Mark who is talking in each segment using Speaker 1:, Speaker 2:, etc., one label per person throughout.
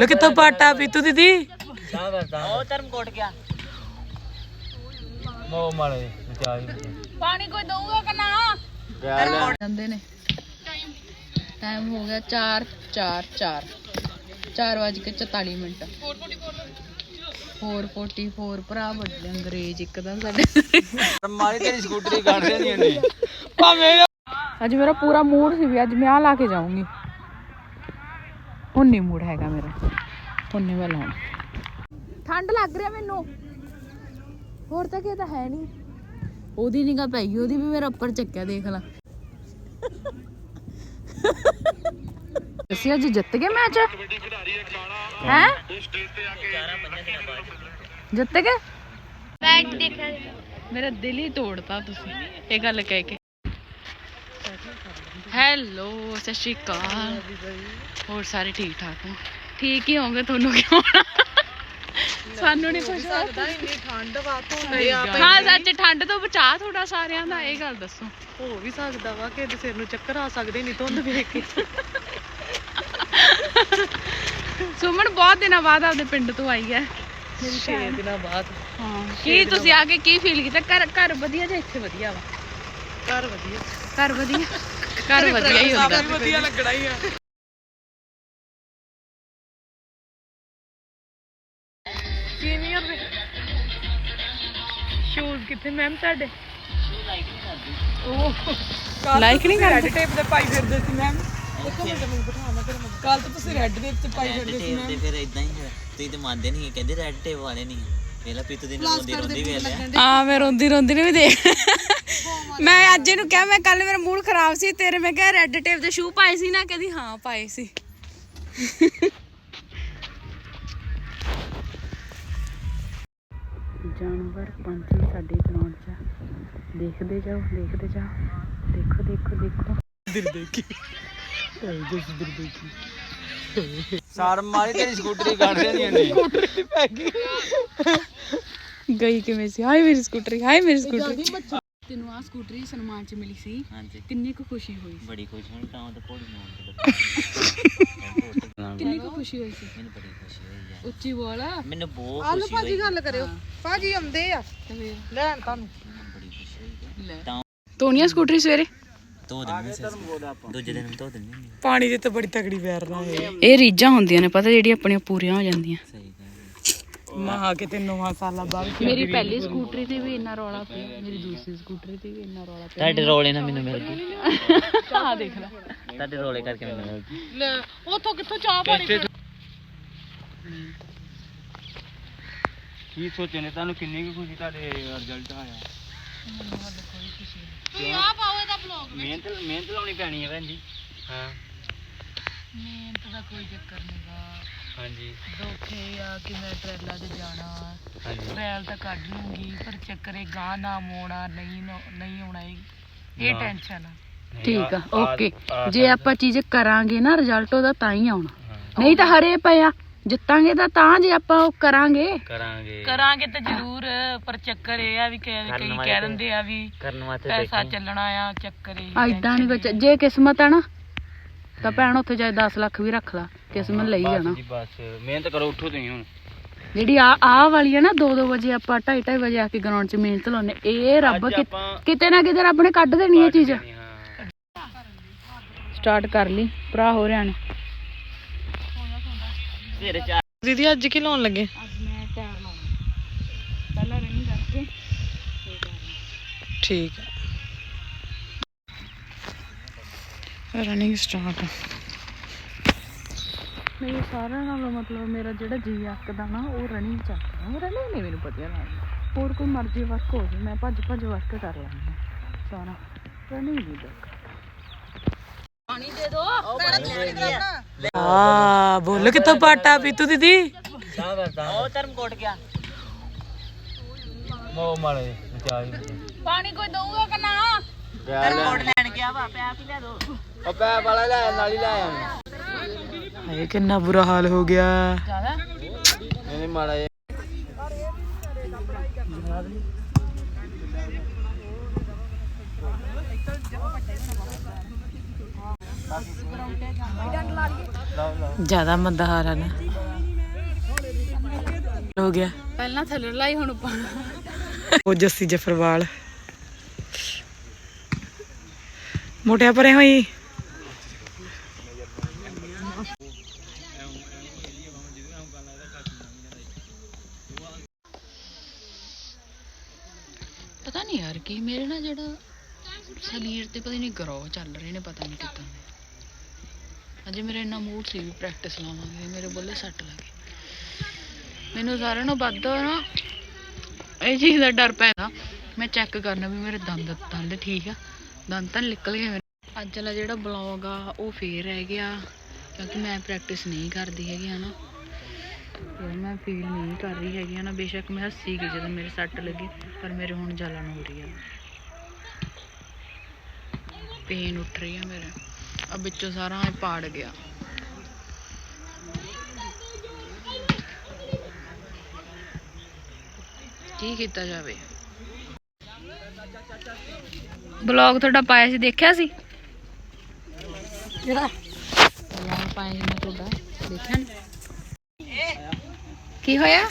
Speaker 1: ਲੋ ਕਿੱਥੋਂ ਪਾਟਾ ਪੀਤੂ ਦੀਦੀ?
Speaker 2: ਉਹ ਧਰਮਕੋਟ ਗਿਆ।
Speaker 3: ਮੋ ਮਾਲੇ ਚਾਹੀ
Speaker 4: ਪਾਣੀ ਕੋਈ ਦਊਗਾ ਕਿ ਨਾ? ਜਾਂਦੇ ਨੇ। ਟਾਈਮ ਹੋ ਗਿਆ 4 4 4 4 ਵਜ ਕੇ 44 ਮਿੰਟ। 444 ਭਰਾ ਵੱਡੇ ਅੰਗਰੇਜ਼ ਇੱਕਦਮ ਸਾਡੇ।
Speaker 3: ਮਾਰੀ ਤੇਰੀ ਸਕੂਟਰੀ ਕੱਢਦੇ ਨਹੀਂ ਹੁੰਦੀ
Speaker 4: ਅੱਜ ਮੇਰਾ ਪੂਰਾ ਮੂਡ ਸੀ ਵੀ ਅੱਜ ਮੈਂ ਆ ਲਾ ਕੇ ਜਾਊਂਗੀ। ਹੁਣ ਨਹੀਂ ਮੂਡ ਹੈਗਾ ਮੇਰਾ। ਹੁਣ ਨਹੀਂ ਮੈਂ ਲਾਉਣਾ ਠੰਡ ਲੱਗ ਰਿਹਾ ਮੈਨੂੰ। ਹੋਰ ਤਾਂ ਕੀ ਤਾਂ ਹੈ ਨਹੀਂ ਉਹਦੀ ਨਿਗਾ ਪੈ ਗਈ ਉਹਦੀ ਵੀ ਮੇਰਾ ਉੱਪਰ ਚੱਕਿਆ ਦੇਖ ਲਾ। ਅਸੀਂ ਅੱਜ ਜਿੱਤ ਗਏ ਮੈਚ? ਹੈ? ਜਿੱਤ ਗਏ? ਮੈਚ ਦੇਖਿਆ ਮੇਰਾ ਦਿਲ ਹੀ ਤੋੜਤਾ ਤੁਸੀਂ ਇਹ ਗੱਲ ਕਹਿ ਕੇ। ਹੈਲੋ ਸਤਿ ਸ਼੍ਰੀ ਅਕਾਲ। ਹੋਰ ਸਾਰੇ ਠੀਕ ਠਾਕ ਹੋ? ਠੀਕ ਹੀ ਹੋਗੇ ਤੁਹਾਨੂੰ ਕਿਉਂ? ਸਾਨੂੰ ਨਹੀਂ ਕੁਝ ਸਕਦਾ ਇੰਨੀ ਠੰਡ ਵਾ ਹਾਂ ਸੱਚ ਠੰਡ ਤੋਂ ਬਚਾ ਥੋੜਾ ਸਾਰਿਆਂ ਦਾ ਇਹ ਗੱਲ ਦੱਸੋ।
Speaker 1: ਹੋ ਵੀ ਸਕਦਾ ਵਾ ਕਿ ਸਿਰ ਨੂੰ ਚੱਕਰ ਆ ਸਕਦੇ ਨਹੀਂ ਧੁੰਦ ਵੇਖ ਕੇ।
Speaker 4: ਸੁਮਨ ਬਹੁਤ ਦਿਨਾਂ ਬਾਅਦ ਆਪਦੇ ਪਿੰਡ ਤੋਂ ਆਈ ਹੈ।
Speaker 1: 6 ਦਿਨਾਂ ਬਾਅਦ।
Speaker 4: ਹਾਂ ਕੀ ਤੁਸੀਂ ਆ ਕੇ ਕੀ ਫੀਲ ਕੀਤਾ? ਘਰ ਘਰ ਵਧੀਆ ਜਾਂ ਇੱਥੇ ਵਧੀਆ ਵਾ?
Speaker 1: ਘਰ ਵਧੀਆ।
Speaker 4: ਘਰ ਵਧੀਆ। ਘਰ ਵਧੀਆ ਹੀ ਹੁੰਦਾ।
Speaker 1: ਵਧੀਆ ਲੱਗਣਾ ਹੀ ਆ। ਸੀਨੀਅਰ ਦੇ ਸ਼ੂਜ਼ ਕਿੱਥੇ ਮੈਮ ਤੁਹਾਡੇ? ਉਹ
Speaker 4: ਲਾਈਕ ਨਹੀਂ
Speaker 1: ਰੈੱਡ ਟੇਪ ਦੇ ਪਾਈ ਫਿਰਦੇ ਸੀ ਮੈਮ ਇੱਕ ਮਿੰਟ ਮੈਨੂੰ ਬਿਠਾਉਣਾ ਫਿਰ ਕੱਲ ਤਾਂ ਤੁਸੀਂ ਰੈੱਡ ਟੇਪ ਤੇ ਪਾਈ ਫਿਰਦੇ ਸੀ
Speaker 2: ਤੇ ਫਿਰ ਇਦਾਂ ਹੀ ਹੈ ਤੁਸੀਂ ਤੇ ਮੰਨਦੇ ਨਹੀਂ ਕਹਿੰਦੇ ਰੈੱਡ ਟੇਪ ਵਾਲੇ ਨਹੀਂ ਵੇਲਾ ਪੀਤੂ ਦੀ ਰੋਂਦੀ ਰੋਂਦੀ ਵੇਖ ਲਿਆ
Speaker 4: ਆ ਮੈਂ ਰੋਂਦੀ ਰੋਂਦੀ ਨੇ ਵੀ ਦੇਖ। ਮੈਂ ਅੱਜ ਇਹਨੂੰ ਕਿਹਾ ਮੈਂ ਕੱਲ ਮੇਰਾ ਮੂਡ ਖਰਾਬ ਸੀ ਤੇਰੇ ਮੈਂ ਕਿਹਾ ਰੈੱਡ ਟੇਪ ਦੇ ਸ਼ੂ ਪਾਏ ਸੀ ਨਾ ਕਹਿੰਦੀ ਹਾਂ ਪਾਏ ਸੀ। ਜਾਨਵਰ ਪੰਛੀ ਸਾਡੇ ਗਰਾਊਂਡ 'ਚ ਦੇਖਦੇ ਜਾਓ ਦੇਖਦੇ ਜਾਓ। ਦੇਖੋ ਦੇਖੋ ਦੇਖੋ।
Speaker 1: ਦਿਲ ਦੇਖੀ ਜਿਸ ਦਿਲ ਦੇਖੀ
Speaker 3: ਸਾਰ ਮਾਰੀ ਤੇਰੀ ਸਕੂਟਰੀ ਕੱਢਦੇ ਨਹੀਂ ਹੁੰਦੀ
Speaker 4: ਗਈ। ਕਿਵੇਂ ਸੀ? ਹਾਏ ਮੇਰੀ ਸਕੂਟਰੀ ਹਾਏ ਮੇਰੀ ਸਕੂਟਰੀ। ਤੈਨੂੰ ਆ ਸਕੂਟਰੀ ਸਨਮਾਨ 'ਚ ਮਿਲੀ ਸੀ।
Speaker 2: ਹਾਂਜੀ।
Speaker 4: ਕਿੰਨੀ ਕੁ ਖੁਸ਼ੀ ਹੋਈ ਸੀ?
Speaker 2: ਬੜੀ ਖੁਸ਼ ਹੋਈ ਤਾਂ ਤਾਂ ਕੋੜੀ ਨੂੰ
Speaker 4: ਕਿੰਨੀ ਕੁ ਖੁਸ਼ੀ ਹੋਈ ਸੀ?
Speaker 2: ਮੈਨੂੰ ਬੜੀ ਖੁਸ਼ੀ ਹੋਈ ਯਾਰ।
Speaker 4: ਉੱਚੀ ਬੋਲ।
Speaker 2: ਮੈਨੂੰ ਬਹੁਤ ਖੁਸ਼ੀ ਹੋਈ।
Speaker 1: ਗੱਲ ਕਰਿਓ। ਭਾਜੀ ਆਉਂਦੇ ਆ। ਲੈਣ ਤੁਹਾਨੂੰ।
Speaker 2: ਬੜੀ ਖੁਸ਼ੀ ਹੋਈ
Speaker 4: ਲੈ।
Speaker 2: ਤਾਂ
Speaker 4: ਤੋਨੀਆ ਸਕੂਟਰੀ ਸਵੇਰੇ?
Speaker 2: ਧੋ ਦਿੰਦੇ ਸੀ ਦੂਜੇ ਦਿਨ ਧੋ ਦਿੰਦੇ ਹੁੰਦੇ
Speaker 1: ਪਾਣੀ ਦੇ ਤਾਂ ਬੜੀ ਤਗੜੀ ਪੈਰ ਨਾ ਹੈ
Speaker 4: ਇਹ ਰੀਝਾਂ ਹੁੰਦੀਆਂ ਨੇ ਪਤਾ ਜਿਹੜੀਆਂ ਆਪਣੀਆਂ ਪੂਰੀਆਂ ਹੋ ਜਾਂਦੀਆਂ।
Speaker 2: ਸਹੀ
Speaker 1: ਮਹਾ ਕਿਤੇ ਨਵਾਂ ਸਾਲਾ ਬਾਅਦ
Speaker 4: ਮੇਰੀ ਪਹਿਲੀ ਸਕੂਟਰੀ ਤੇ ਵੀ ਇੰਨਾ ਰੌਲਾ ਪਿਆ ਮੇਰੀ ਦੂਸਰੀ ਸਕੂਟਰੀ ਤੇ ਵੀ ਇੰਨਾ ਰੌਲਾ
Speaker 2: ਤੁਹਾਡੇ ਰੋਲੇ ਨਾਲ ਮੈਨੂੰ ਮਿਲ ਗਈ
Speaker 4: ਪਿਆ ਆ ਦੇਖ ਲੈ।
Speaker 2: ਤੁਹਾਡੇ ਰੋਲੇ ਕਰਕੇ ਮੈਨੂੰ ਮਿਲ ਗਈ
Speaker 4: ਉਥੋਂ ਕਿੱਥੋਂ ਚਾਹ ਪਾਣੀ
Speaker 3: ਕੀ ਸੋਚੇ ਨੇ? ਤੁਹਾਨੂੰ ਕਿੰਨੀ ਕੁ ਖੁਸ਼ੀ ਤੁਹਾਡੇ ਰਿਜ਼ਲਟ ਆਇਆ?
Speaker 4: ਤੁਸੀਂ ਆ ਬਲੌਗ
Speaker 3: ਮਿਹਨਤ ਮਿਹਨਤ ਲਾਉਣੀ ਪੈਣੀ ਹੈ ਭੈਣ ਜੀ। ਹਾਂ।
Speaker 4: ਮਿਹਨਤ ਦਾ ਕੋਈ ਚੱਕਰ ਨਹੀਂਗਾ
Speaker 3: ਹਾਂਜੀ।
Speaker 4: ਦੋਖੇ ਆ ਕਿ ਮੈਂ ਟ੍ਰੇਲਾਂ 'ਚ ਜਾਣਾ।
Speaker 3: ਹਾਂਜੀ।
Speaker 4: ਟ੍ਰੇਲ ਤਾਂ ਕੱਢ ਲੂੰਗੀ ਪਰ ਚੱਕਰੇ ਗਾਂ ਨਾ ਮੋਣਾ ਨਹੀਂ ਨੋ- ਨਹੀਂ ਆਉਣਾ ਇਹ ਇਹ
Speaker 3: ਨਾ।
Speaker 4: ਟੈਨਸ਼ਨ ਆ।
Speaker 3: ਨਹੀਂ,
Speaker 4: ਠੀਕ ਆ
Speaker 3: ਆ- ਆ-
Speaker 4: ਓਕੇ
Speaker 3: ਆ
Speaker 4: ਜੇ ਆਪਾਂ ਚੀਜ਼ ਕਰਾਂਗੇ ਨਾ ਰਿਜ਼ਲਟ ਉਹਦਾ ਤਾਂ ਹੀ ਆਉਣਾ।
Speaker 3: ਹਾਂ,
Speaker 4: ਨਹੀਂ ਤਾਂ ਹਰੇ ਪਿਆ ਜਿੱਤਾਂਗੇ ਤਾਂ ਤਾਂ ਜੇ ਆਪਾਂ ਉਹ ਕਰਾਂਗੇ।
Speaker 3: ਕਰਾਂਗੇ।
Speaker 4: ਕਰਾਂਗੇ ਤਾਂ ਜ਼ਰੂਰ ਪਰ ਚੱਕਰ ਇਹ ਆ ਵੀ ਕਈ ਕਈ ਕਹਿ ਦਿੰਦੇ ਆ ਵੀ
Speaker 2: ਕਰਨ ਵਾਸਤੇ
Speaker 4: ਪੈਸਾ ਚੱਲਣਾ ਆ ਚੱਕਰ ਇਹ ਐਦਾਂ ਨਹੀਂ ਬੱਚਾ ਜੇ ਕਿਸਮਤ ਆ ਨਾ ਤਾਂ ਭੈਣ ਉੱਥੇ ਚਾਹੇ 10 ਲੱਖ ਵੀ ਰੱਖ ਲਾ ਕਿਸਮਤ ਲਈ ਜਾਣਾ।
Speaker 3: ਜੀ ਬਸ। ਮਿਹਨਤ ਕਰੋ ਉੱਠੋ ਤੁਸੀਂ ਹੁਣ।
Speaker 4: ਜਿਹੜੀ ਆ ਆ ਵਾਲੀ ਆ ਨਾ 2-2 ਵਜੇ ਆਪਾਂ 2:30 ਵਜੇ ਆ ਕੇ ਗਰਾਊਂਡ 'ਚ ਮਿਹਨਤ ਲਾਉਨੇ ਇਹ ਰੱਬ ਕਿਤੇ ਨਾ ਕਿਤੇ ਰੱਬ ਨੇ ਕੱਢ ਦੇਣੀ ਇਹ ਚੀਜ਼। ਸਟਾਰਟ ਕਰ ਲਈ ਭਰਾ ਹੋ ਰਿਆ ਨੇ।
Speaker 2: ਸਵੇਰੇ ਚਾਰ
Speaker 1: ਦੀਦੀ ਅੱਜ ਕੀ ਲਾਉਣ ਲੱਗੇ?
Speaker 4: ਅੱਜ ਮੈਂ ਟਾਇਰ ਲਾਉਣਾ ਪਹਿਲਾਂ ਰਨਿੰਗ ਕਰਕੇ
Speaker 1: ਠੀਕ ਹੈ ਰਨਿੰਗ ਸਟਾਰਟ
Speaker 4: ਮੇਰੇ ਸਾਰਿਆਂ ਨਾਲੋਂ ਮਤਲਬ ਮੇਰਾ ਜਿਹੜਾ ਜੀ ਆਕਦਾ ਨਾ ਉਹ ਰਨਿੰਗ ਚੱਲਦਾ ਉਹ ਰਨਿੰਗ ਨਹੀਂ ਮੈਨੂੰ ਵਧੀਆ ਲੱਗਦੀ। ਹੋਰ ਕੋਈ ਮਰਜ਼ੀ ਵਰਕ ਹੋ ਜਾਵੇ ਮੈਂ ਭੱਜ ਭੱਜ ਵਰਕ ਕਰ ਲੈਂਦੀ ਹਾਂ। ਸਾਰਾ। ਰਨਿੰਗ ਨਹੀਂ ਦੇਖ ਪਾਣੀ ਦੇ ਦੋ।
Speaker 1: ਆ ਬੋਲ ਕਿੱਥੋਂ ਪਾਟਾ ਪੀਤੂ ਦੀਦੀ?
Speaker 2: ਉਹ ਧਰਮਕੋਟ ਗਿਆ।
Speaker 3: ਮੋ ਮਾਲੇ ਚਾਹੀ
Speaker 4: ਪਾਣੀ ਕੋਈ ਦਊਗਾ ਕਿ ਨਾ?
Speaker 2: ਧਰਮਕੋਟ ਲੈਣ ਗਿਆ ਵਾ ਪਿਆ ਪੀ ਲੈ ਦੋ।
Speaker 3: ਉਹ ਪੈ ਵਾਲਾ ਲੈ ਨਾਲ ਹੀ ਲੈ ਆਇਆ।
Speaker 1: ਹਾਏ ਕਿੰਨਾ ਬੁਰਾ ਹਾਲ ਹੋ ਗਿਆ।
Speaker 4: ਜ਼ਿਆਦਾ?
Speaker 3: ਨਹੀਂ ਮਾੜਾ ਜਿਹਾ।
Speaker 1: ਜ਼ਿਆਦਾ ਮੰਦਾ ਹਾਲ ਹੈ ਨਾ। ਹੋ ਗਿਆ।
Speaker 4: ਪਹਿਲਾਂ ਥੱਲੇ ਲਾਈ ਹੁਣ ਉੱਪਰ।
Speaker 1: ਉਹ ਜੱਸੀ ਜਫਰਵਾਲ। ਮੋਟਿਆ ਪਰੇ ਹੋਈ।
Speaker 4: ਪਤਾ ਨਹੀਂ ਯਾਰ ਕੀ ਮੇਰੇ ਨਾਲ ਜਿਹੜਾ ਸਰੀਰ ਤੇ ਪਤਾ ਨਹੀਂ ਗਰੋ ਚੱਲ ਰਹੇ ਨੇ, ਪਤਾ ਨਹੀਂ ਕਿੱਦਾਂ ਦੇ। ਅਜੇ ਮੇਰਾ ਇੰਨਾ ਮੂਡ ਸੀ ਵੀ ਪ੍ਰੈਕਟਿਸ ਲਾਵਾਂਗੇ, ਮੇਰੇ ਬੋਲੇ ਸੱਟ ਲੱਗੇ ਮੈਨੂੰ ਸਾਰਿਆਂ ਨੂੰ ਵੱਧ ਨਾ ਇਹ ਚੀਜ਼ ਦਾ ਡਰ ਪੈਦਾ। ਮੈਂ ਚੈੱਕ ਕਰਨਾ ਵੀ ਮੇਰੇ ਦੰਦ ਦੰਦ ਠੀਕ ਆ? ਦੰਦ ਤਾਂ ਨਿਕਲ ਗਏ ਮੇਰੇ ਅੱਜ ਵਾਲਾ ਜਿਹੜਾ ਬਲੌਗ ਆ, ਉਹ ਫੇਰ ਰਹਿ ਗਿਆ, ਕਿਉਂਕਿ ਮੈਂ ਪ੍ਰੈਕਟਿਸ ਨਹੀਂ ਕਰਦੀ ਹੈਗੀ, ਹਨਾ? ਤੇ ਮੈਂ ਫੀਲ ਨਹੀਂ ਕਰ ਰਹੀ ਹੈਗੀ ਨਾ ਬੇਸ਼ੱਕ ਮੈਂ ਹੱਸੀ ਗਈ ਜਦੋਂ ਮੇਰੇ ਸੱਟ ਲੱਗੀ, ਪਰ ਮੇਰੇ ਹੁਣ ਜਲਨ ਹੋ ਰਹੀ ਆ। ਪੇਨ ਉੱਠ ਰਹੀ ਆ ਮੇਰੇ ਆ ਵਿੱਚੋਂ ਸਾਰਾ ਇਹ ਪਾੜ ਗਿਆ ਕੀ ਕੀਤਾ ਜਾਵੇ ਬਲੌਗ ਤੁਹਾਡਾ ਪਾਇਆ ਸੀ ਦੇਖਿਆ ਸੀ
Speaker 1: ਕਿਹੜਾ
Speaker 4: ਬਲੌਗ ਪਾਇਆ ਸੀ ਮੈਂ ਤੁਹਾਡਾ ਦੇਖਿਆ ਨੀ? ਕੀ ਹੋਇਆ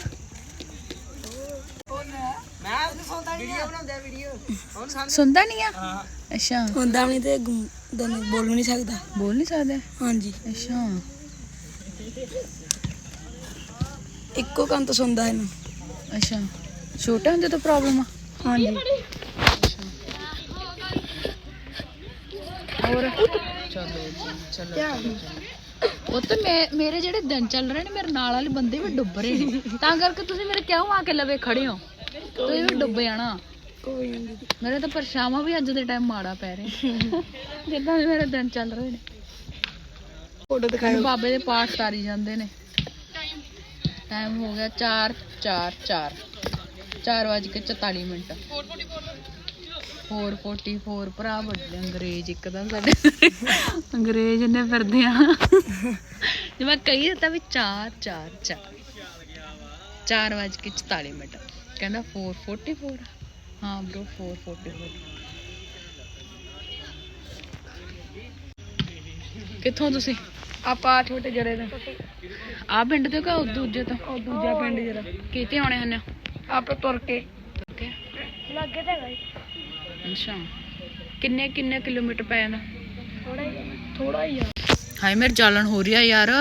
Speaker 4: ਸੁਣਦਾ ਨਹੀਂ ਆ? ਅੱਛਾ।
Speaker 1: ਹੁੰਦਾ ਨਹੀਂ ਤੇ ਦਨ ਬੋਲ ਨਹੀਂ ਸਕਦਾ।
Speaker 4: ਬੋਲ ਨਹੀਂ ਸਕਦਾ?
Speaker 1: ਹਾਂਜੀ।
Speaker 4: ਅੱਛਾ।
Speaker 1: ਇੱਕੋ ਕੰਨ ਤੋਂ ਸੁਣਦਾ ਇਹਨੂੰ।
Speaker 4: ਅੱਛਾ। ਛੋਟੇ ਹੁੰਦੇ ਤੋਂ ਪ੍ਰੋਬਲਮ ਆ?
Speaker 1: ਹਾਂਜੀ।
Speaker 4: ਹੋਰ? ਉਹ ਤਾਂ ਮੈਂ ਮੇਰੇ ਜਿਹੜੇ ਦਿਨ ਚੱਲ ਰਹੇ ਨੇ ਮੇਰੇ ਨਾਲ ਵਾਲੇ ਬੰਦੇ ਵੀ ਡੁੱਬ ਰਹੇ ਨੇ। ਤਾਂ ਕਰਕੇ ਤੁਸੀਂ ਮੇਰੇ ਕਿਉਂ ਆ ਕੇ ਲਵੇ ਖੜੇ ਹੋ? ਤੁਸੀਂ ਵੀ ਡੁੱਬ ਜਾਣਾ।
Speaker 1: ਕੋਈ ਨਹੀਂ
Speaker 4: ਮੇਰੇ ਤਾਂ ਪਰਛਾਵਾਂ ਵੀ ਅੱਜ ਦੇ ਟਾਈਮ ਮਾੜਾ ਪੈ ਰਿਹਾ ਜਿੱਦਾਂ ਦੇ ਮੇਰੇ ਦਿਨ ਚੱਲ ਰਹੇ ਨੇ।
Speaker 1: ਫੋਟੋ
Speaker 4: ਬਾਬੇ ਦੇ ਪਾਠ ਤਾਰੀ ਜਾਂਦੇ ਨੇ। ਟਾਈਮ ਹੋ ਗਿਆ 4 4 4 4 ਵਜ ਕੇ 44 ਮਿੰਟ। 444 ਭਰਾ ਵੱਡੇ ਅੰਗਰੇਜ਼ ਇੱਕਦਮ ਸਾਡੇ। ਅੰਗਰੇਜ਼ ਨੇ ਫਿਰਦੇ ਆ। ਜੇ ਮੈਂ ਕਹੀ ਦਿੱਤਾ ਵੀ 4 4 4 4 ਵਜ ਕੇ 44 ਮਿੰਟ। ਕਹਿੰਦਾ 444 ਹਾਂ ਬ్రో 444 ਕਿੱਥੋਂ ਤੁਸੀਂ
Speaker 1: ਆਪਾਂ ਛੋਟੇ ਜੜੇ ਦਾ
Speaker 4: ਆ ਪਿੰਡ ਤੋਂ ਕਿ ਉਹ ਦੂਜੇ ਤੋਂ
Speaker 1: ਉਹ ਦੂਜਾ ਪਿੰਡ ਜਿਹੜਾ
Speaker 4: ਕਿਤੇ ਆਉਣੇ ਹਨ
Speaker 1: ਆਪਾਂ ਤੁਰ ਕੇ
Speaker 4: ਓਕੇ
Speaker 1: ਲੱਗੇ ਤਾਂ ਗਈ
Speaker 4: ਅੱਛਾ ਕਿੰਨੇ ਕਿੰਨੇ ਕਿਲੋਮੀਟਰ ਪੈ ਜਾਂਦਾ
Speaker 1: ਥੋੜਾ ਹੀ ਥੋੜਾ ਹੀ ਆ
Speaker 4: ਹਾਏ ਮੇਰੇ ਜਾਲਣ ਹੋ ਰਹੀ ਆ ਯਾਰ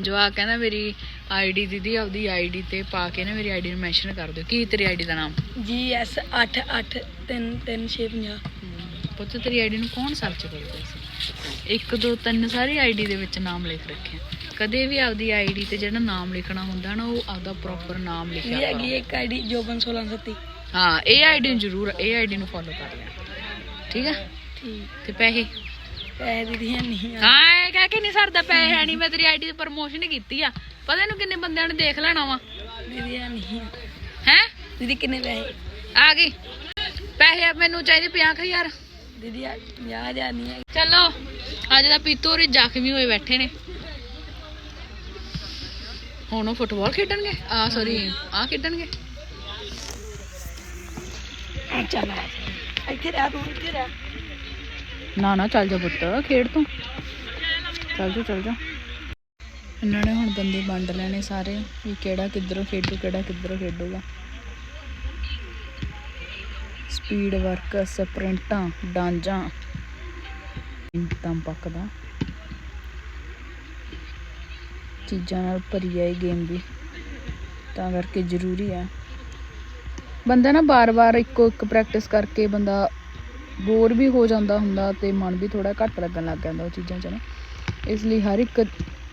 Speaker 4: ਜਵਾਕ ਕਹਿੰਦਾ ਮੇਰੀ ਆਈਡੀ ਦੀਦੀ ਆਪਦੀ ਆਈਡੀ ਤੇ ਪਾ ਕੇ ਨਾ ਮੇਰੀ ਆਈਡੀ ਨੂੰ ਮੈਂਸ਼ਨ ਕਰ ਦਿਓ ਕੀ ਤੇਰੀ ਆਈਡੀ ਦਾ ਨਾਮ
Speaker 1: ਜੀ ਐਸ 883350
Speaker 4: ਪੁੱਤ ਤੇਰੀ ਆਈਡੀ ਨੂੰ ਕੌਣ ਸਰਚ ਕਰਦਾ ਸੀ 1 2 3 ਸਾਰੀ ਆਈਡੀ ਦੇ ਵਿੱਚ ਨਾਮ ਲਿਖ ਰੱਖਿਆ ਕਦੇ ਵੀ ਆਪਦੀ ਆਈਡੀ ਤੇ ਜਿਹੜਾ ਨਾਮ ਲਿਖਣਾ ਹੁੰਦਾ ਨਾ ਉਹ ਆਪਦਾ ਪ੍ਰੋਪਰ ਨਾਮ
Speaker 1: ਇਹ
Speaker 4: ਲਿਖਿਆ।
Speaker 1: ਹੈਗੀ ਇੱਕ ਆਈਡੀ ਜੋਬਨ 1637
Speaker 4: ਹਾਂ ਇਹ ਆਈਡੀ ਨੂੰ ਜ਼ਰੂਰ ਇਹ ਆਈਡੀ ਨੂੰ ਫੋਲੋ ਕਰ ਲਿਆ ਠੀਕ ਆ
Speaker 1: ਠੀਕ
Speaker 4: ਤੇ ਪੈਸੇ
Speaker 1: ਪੈਸੇ ਦੀਦੀ ਹੈ ਨਹੀਂ ਆ।
Speaker 4: ਹਾਂ ਇਹ ਕਹਿ ਕੇ ਨਹੀਂ ਸਰਦਾ ਪੈਸੇ ਹੈ ਨਹੀਂ। ਮੈਂ ਤੇਰੀ ਆਈਡੀ ਤੇ ਪ੍ਰਮੋਸ਼ਨ ਕੀਤੀ ਆ। ਪਤਾ ਇਹਨੂੰ ਕਿੰਨੇ ਬੰਦਿਆਂ ਨੇ ਦੇਖ ਲੈਣਾ ਵਾ?
Speaker 1: ਦੀਦੀ ਹੈ ਨਹੀਂ ਆ।
Speaker 4: ਹੈ?
Speaker 1: ਦੀਦੀ ਕਿੰਨੇ ਪੈਸੇ?
Speaker 4: ਆ ਗਈ। ਪੈਸੇ ਮੈਨੂੰ ਚਾਹੀਦੇ 50000
Speaker 1: ਦੀਦੀ ਆ 50000 ਨਹੀਂ ਹੈ
Speaker 4: ਚਲੋ ਅੱਜ ਦਾ ਪੀਤੂ ਹੋਰੀ ਜ਼ਖਮੀ ਹੋਏ ਬੈਠੇ ਨੇ। ਹੁਣ ਉਹ ਫੁੱਟਬਾਲ ਖੇਡਣਗੇ? ਆ ਸੌਰੀ ਆ ਖੇਡਣਗੇ?
Speaker 1: ਚੱਲ। ਇੱਥੇ ਰਹਿ ਤੂੰ ਇੱਥੇ ਰਹਿ।
Speaker 4: ਨਾ ਨਾ, ਚੱਲ ਜਾ ਪੁੱਤ, ਖੇਡ ਤੂੰ। ਚੱਲ ਜਾ ਚੱਲ ਜਾ। ਇਹਨਾਂ ਨੇ ਹੁਣ ਬੰਦੇ ਵੰਡ ਲੈਣੇ ਸਾਰੇ, ਵੀ ਕਿਹੜਾ ਕਿੱਧਰੋਂ ਖੇਡੂ, ਕਿਹੜਾ ਕਿੱਧਰੋਂ ਖੇਡੂਗਾ। Speed work ਸਪ੍ਰਿੰਟਾਂ ਡਾਂਜਾਂ। ਦਮ ਪੱਕਦਾ। ਚੀਜ਼ਾਂ ਨਾਲ ਭਰੀ ਹੈ ਇਹ ਗੇਮ ਵੀ। ਤਾਂ ਕਰਕੇ ਜ਼ਰੂਰੀ ਹੈ ਬੰਦਾ ਨਾ ਬਾਰ-ਬਾਰ ਇੱਕੋ ਇੱਕ ਪ੍ਰੈਕਟਿਸ ਕਰਕੇ ਬੰਦਾ ਬੋਰ ਵੀ ਹੋ ਜਾਂਦਾ ਹੁੰਦਾ ਤੇ ਮਨ ਵੀ ਥੋੜਾ ਘੱਟ ਲੱਗਣ ਲੱਗ ਜਾਂਦਾ ਉਹ ਚੀਜ਼ਾਂ 'ਚ ਨਾ। ਇਸ ਲਈ ਹਰ ਇੱਕ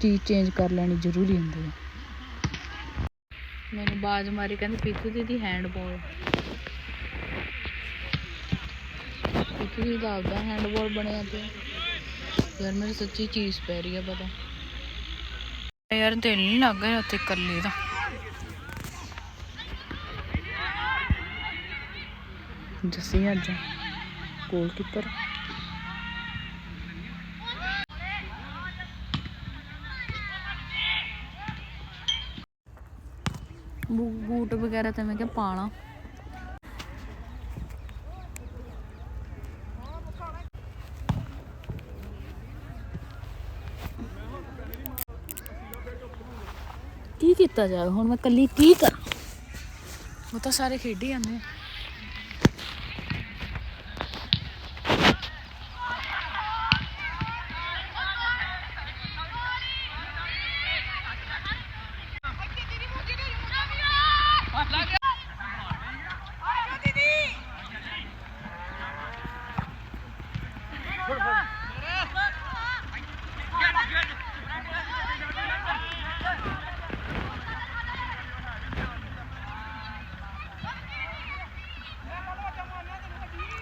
Speaker 4: ਚੀਜ਼ ਚੇਂਜ ਕਰ ਲੈਣੀ ਜ਼ਰੂਰੀ ਹੁੰਦੀ ਹੈ। ਮੈਨੂੰ ਬਾਜ ਮਾਰੀ ਕਹਿੰਦੀ, ਪੀਤੂ ਦੀਦੀ ਹੈਂਡਬਾਲ ਪੀਤੂ ਦੀ ਦਾ ਆਪਦਾ ਹੈਂਡਬਾਲ ਬਣਿਆ ਪਿਆ। ਯਾਰ ਮੇਰੇ ਸੱਚੀ ਚੀਜ਼ ਪੈ ਰਹੀ ਆ ਪਤਾ। ਯਾਰ ਦਿਲ ਨਹੀਂ ਲੱਗ ਰਿਹਾ ਉੱਥੇ ਇਕੱਲੇ ਦਾ। ਜੱਸੀ ਅੱਜ। ਗੋਲਕੀਪਰ ਬੂਟ ਵਗੈਰਾ ਤਾਂ ਮੈਂ ਕਿਹਾ ਪਾਣਾ। ਕੀ ਕੀਤਾ ਜਾਵੇ? ਹੁਣ ਮੈਂ ਕੱਲੀ ਕੀ ਕਰਾਂ? ਉਹ ਤਾਂ ਸਾਰੇ ਖੇਡੀ ਜਾਂਦੇ ਆ।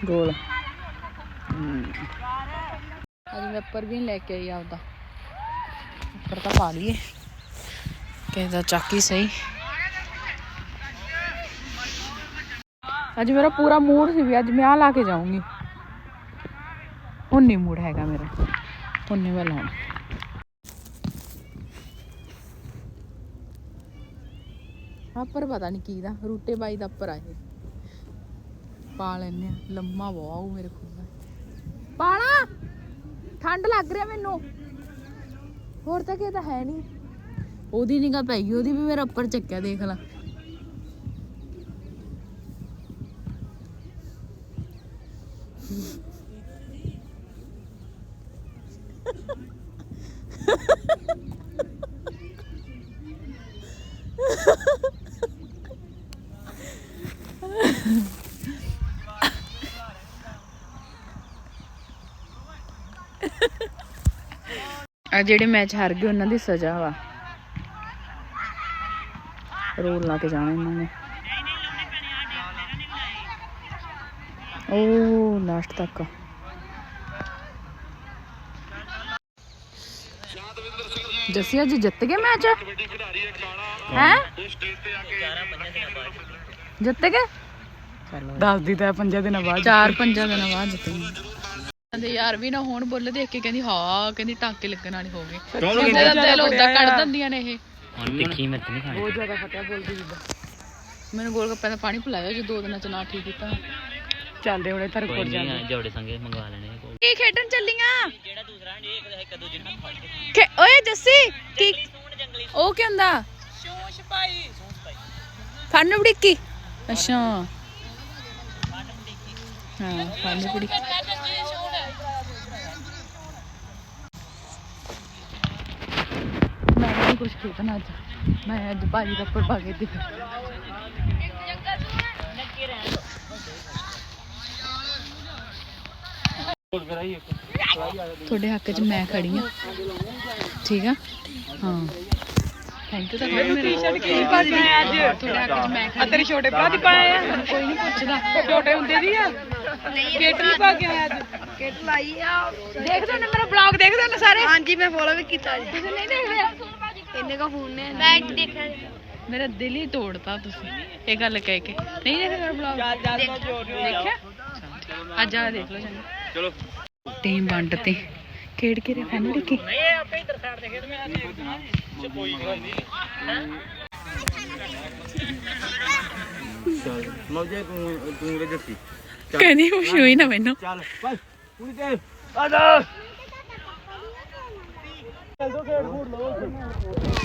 Speaker 4: ਗੋਲ। ਅੱਜ ਮੈਂ ਉੱਪਰ ਵੀ ਲੈ ਕੇ ਆਈ ਆਪਦਾ। ਉੱਪਰ ਤਾਂ ਪਾ ਲਈਏ। ਕਿਸੇ ਦਾ ਚੱਕੀ ਸਹੀ। ਅੱਜ ਮੇਰਾ ਪੂਰਾ ਮੂਡ ਸੀ ਵੀ ਅੱਜ ਮੈਂ ਆ ਲਾ ਕੇ ਜਾਊਂਗੀ। ਹੁਣ ਨਹੀਂ ਮੂਡ ਹੈਗਾ ਮੇਰਾ। ਹੁਣ ਨਹੀਂ ਮੈਂ ਲਾਉਣਾ। ਪਰ ਪਤਾ ਨਹੀਂ ਕੀ ਦਾ ਰੂਟੇ ਬਾਈ ਦਾ ਉੱਪਰ ਆਏ ਪਾ ਲੈਨੇ ਆ ਲੰਮਾ ਵਾਓ ਮੇਰੇ ਕੋਲ। ਪਾਣਾ! ਠੰਡ ਲੱਗ ਰਿਹਾ ਮੈਨੂੰ। ਹੋਰ ਤਾਂ ਕੀ ਤਾਂ ਹੈ ਨਹੀਂ ਉਹਦੀ ਨਿਗਾ ਪੈ ਗਈ, ਉਹਦੀ ਵੀ ਮੇਰਾ ਉੱਪਰ ਚੱਕਿਆ, ਦੇਖ ਲਾ। ਆ ਜਿਹੜੇ ਮੈਚ ਹਾਰ ਗਏ ਉਹਨਾਂ ਦੀ ਸਜ਼ਾ ਵਾ। ਰੋਲ ਲਾ ਕੇ ਜਾਣਾ ਇਹਨਾਂ ਨੇ। ਉਹ ਲਾਸਟ ਤੱਕ। ਜੱਸੀ ਅੱਜ ਜਿੱਤ ਗਏ ਮੈਚ? ਹੈ? ਜਿੱਤ ਗਏ?
Speaker 1: ਦੱਸਦੀ ਤਾਂ ਪੰਜਾਂ ਦਿਨਾਂ ਬਾਅਦ।
Speaker 4: ਚਾਰ ਪੰਜਾਂ ਦਿਨਾਂ ਬਾਅਦ ਜਿੱਤ ਗਏ। ਕਹਿੰਦੇ ਯਾਰ ਵੀ ਨਾ ਹੁਣ ਬੁੱਲ ਦੇਖ ਕੇ ਕਹਿੰਦੀ ਹਾਂ ਕਹਿੰਦੀ ਟਾਂਕੇ ਲੱਗਣ ਵਾਲੇ ਹੋ ਗਏ। ਬੰਦੇ ਦਾ ਦਿਲ ਉਦਾਂ ਕੱਢ ਦਿੰਦੀਆਂ ਨੇ ਇਹ।
Speaker 2: ਹੁਣ ਤਿੱਖੀ ਮਿਰਚ ਨਹੀਂ ਖਾਣੀ।
Speaker 1: ਬਹੁਤ ਜ਼ਿਆਦਾ ਫਟਿਆ ਬੋਲਦੀ ਜਿੱਦਾਂ।
Speaker 4: ਮੈਨੂੰ ਗੋਲ ਗੱਪੇ ਦਾ ਪਾਣੀ ਪਿਲਾਇਓ ਜੇ ਦੋ ਦਿਨਾਂ ਚ ਨਾ ਠੀਕ ਕੀਤਾ।
Speaker 1: ਚੱਲਦੇ ਹੁਣੇ ਥਰ ਕੋਲ ਜਾਂਦੇ।
Speaker 2: ਜੋੜੇ ਸੰਗੇ ਮੰਗਵਾ ਲੈਣੇ
Speaker 4: ਕੀ ਖੇਡਣ ਚੱਲੀਆਂ?
Speaker 2: ਜਿਹੜਾ ਦੂਸਰਾ ਨਹੀਂ ਇੱਕ ਇੱਕ ਦੂਜੇ ਨਾਲ ਫੜ ਕੇ
Speaker 4: ਓਏ ਜੱਸੀ ਕੀ ਉਹ ਕੀ ਹੁੰਦਾ?
Speaker 1: ਸ਼ੂਸ਼ ਭਾਈ
Speaker 4: ਫਨ ਬੜਿੱਕੀ ਅੱਛਾ। ਹਾਂ ਫਨ ਬੜਿੱਕੀ ਮੈਂ ਨਹੀਂ ਕੁਝ ਖੇਡਣਾ ਅੱਜ। ਮੈਂ ਅੱਜ ਭਾਜੀ ਦਾ ਉੱਪਰ ਪਾ ਕੇ ਦੇ ਤੁਹਾਡੇ ਹੱਕ 'ਚ ਮੈਂ ਖੜੀ ਆ ਠੀਕ ਆ? ਹਾਂ। ਥੈਂਕ ਯੂ ਤਾਂ ਕਰੋ ਮੇਰਾ
Speaker 1: ਟੀ-ਸ਼ਰਟ ਕੀ ਆਇਆ ਅੱਜ?
Speaker 4: ਤੁਹਾਡੇ ਹੱਕ 'ਚ ਮੈਂ
Speaker 1: ਆ
Speaker 4: ਖੜੀ
Speaker 1: ਤੇਰੇ ਛੋਟੇ ਭਰਾ ਦੀ ਪਾਇਆ ਆ?
Speaker 4: ਕੋਈ ਨਹੀਂ ਪੁੱਛਦਾ।
Speaker 1: ਛੋਟੇ ਹੁੰਦੇ ਦੀ ਆ? ਕਿਟ ਨਹੀਂ ਪਾ ਕੇ ਆਇਆ ਅੱਜ?
Speaker 5: ਕਿਟ ਲਾਈ ਆ।
Speaker 4: ਦੇਖਦੇ ਹੋ ਮੇਰਾ ਬਲੌਗ ਦੇਖਦੇ ਹੋ ਸਾਰੇ?
Speaker 5: ਹਾਂਜੀ ਮੈਂ ਫੋਲੋ ਵੀ ਕੀਤਾ ਜੀ।
Speaker 4: ਤੁਸੀਂ ਨਹੀਂ ਦੇਖਦੇ?
Speaker 5: ਇੰਨੇ ਕਾ ਫੋਨ ਨੇ। ਮੈਂ ਦੇਖਿਆ
Speaker 4: ਮੇਰਾ ਦਿਲ ਹੀ ਤੋੜਤਾ ਤੁਸੀਂ। ਇਹ ਗੱਲ ਕਹਿ ਕੇ। ਨਹੀਂ ਦੇਖਿਆ ਮੇਰਾ ਬਲੌਗ ਦੇਖਿਆ। ਅੱਜ ਆ ਦੇਖ ਲਓ
Speaker 3: ਚਲੋ।
Speaker 4: ਟੀਮ ਵੰਡ ਤੇ। ਖੇਡ ਕੇ ਰਿਹਾ ਫੈਨੜੀ ਕੀ
Speaker 3: ਚੱਲ ਮੌਜੇ ਤੂੰ ਤੂੰ ਕੇ ਜੱਸੀ।
Speaker 4: ਕਹਿੰਦੀ ਖੁਸ਼ ਹੋਈ ਨਾ ਮੈਨੂੰ।
Speaker 3: ਚੱਲ ਬਸ ਪੂਰੀ ਤੇ ਆ ਜਾ।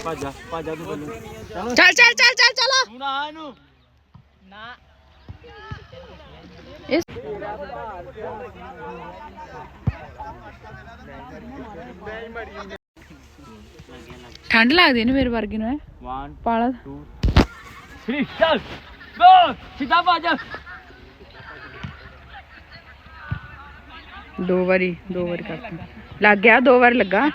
Speaker 3: ਭਾਜਾ ਭਾਜਾ ਤੂੰ ਬੱਲੂ। ਚੱਲ
Speaker 4: ਚੱਲ ਚੱਲ ਚੱਲ ਚੱਲ। ਚਲੋ
Speaker 3: ਤੂੰ ਨਾ ਇਹਨੂੰ।
Speaker 4: ਇਸ ਠੰਡ ਲੱਗਦੀ ਨੇ ਮੇਰੇ ਵਰਗੇ ਨੂੰ ਐ
Speaker 3: 1
Speaker 4: ਪਾਲਾ
Speaker 3: 2 3 ਚੱਲ। ਗੋ ਸਿੱਧਾ ਭਾਜਾ।
Speaker 4: ਦੋ ਵਾਰੀ ਦੋ ਵਾਰੀ ਕਰਤਾ। ਲੱਗ ਗਿਆ ਦੋ ਵਾਰ ਲੱਗਾ।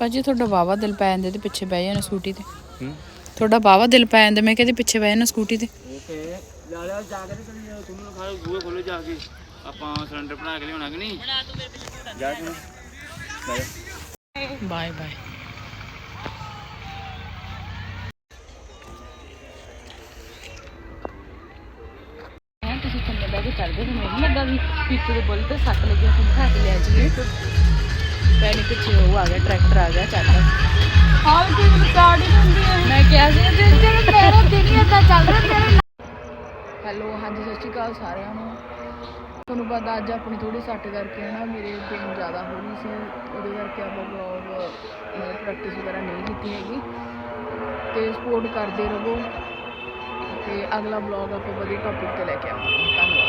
Speaker 4: ਭਾਜੀ ਤੁਹਾਡਾ ਵਾਵਾ ਦਿਲ ਪੈ ਜਾਂਦੇ ਤੇ ਪਿੱਛੇ ਬਹਿ ਜਾਣਾ ਸਕੂਟੀ ਤੇ।
Speaker 3: ਹੂੰ।
Speaker 4: ਤੁਹਾਡਾ ਵਾਵਾ ਦਿਲ ਪੈ ਜਾਂਦੇ ਮੈਂ ਕਹਿੰਦੇ ਪਿੱਛੇ ਬਹਿ ਜਾਣਾ ਸਕੂਟੀ ਤੇ।
Speaker 3: ਓਕੇ ਲੈ ਲੈ ਜਾ ਕੇ ਤੇ ਤੁਹਾਨੂੰ ਖਾ ਬੂਹੇ ਖੋਲੋ ਜਾ ਕੇ। ਆਪਾਂ ਸਿਲੰਡਰ ਬਣਾ ਕੇ ਲਿਆਉਣਾ ਕਿ ਨਹੀਂ? ਜਾ ਤੂੰ ਲੈ ਜਾ।
Speaker 4: Bye bye. ਤੁਸੀਂ ਥੱਲੇ ਬਹਿ ਕੇ ਤੇ ਮੈਨੂੰ ਲੱਗਾ ਵੀ ਪੀਤੂ ਦੇ ਬੁੱਲ ਤੇ ਸੱਟ ਲੱਗੀ ਅਸੀਂ ਬਿਠਾ ਕੇ ਲੈ ਜਾਈਏ ਪੈਣੀ ਪਿੱਛੇ ਉਹ ਆ ਗਿਆ ਟਰੈਕਟਰ ਆ ਗਿਆ ਚੱਲ।
Speaker 1: ਹਾਂ ਵੀ ਤੂੰ ਰਿਕਾਰਡ ਹੀ ਹੁੰਦੀ ਹੈ।
Speaker 4: ਮੈਂ ਕਿਹਾ ਸੀ ਤੇ ਤੇਰੇ ਮੇਰਾ ਦਿਨ ਹੀ ਏਦਾਂ ਚੱਲ ਰਿਹਾ ਤੇਰੇ ਹੈਲੋ ਹਾਂਜੀ ਸਤਿ ਸ਼੍ਰੀ ਅਕਾਲ ਸਾਰਿਆਂ ਨੂੰ। ਤੁਹਾਨੂੰ ਪਤਾ ਅੱਜ ਆਪਣੀ ਥੋੜੀ ਸੱਟ ਕਰਕੇ ਹਨਾ ਮੇਰੇ ਪੇਨ ਜ਼ਿਆਦਾ ਹੋ ਰਹੀ ਸੀ ਉਹਦੇ ਕਰਕੇ ਆਪਾਂ ਮਤਲਬ ਪ੍ਰੈਕਟਿਸ ਵਗੈਰਾ ਨਹੀਂ ਕੀਤੀ ਹੈਗੀ। ਤੇ ਸਪੋਰਟ ਕਰਦੇ ਰਹੋ। ਤੇ ਅਗਲਾ ਵਲੌਗ ਆਪਾਂ ਵਧੀਆ ਟੌਪਿਕ ਤੇ ਲੈ ਕੇ ਆਵਾਂਗੇ। ਧੰਨਵਾਦ।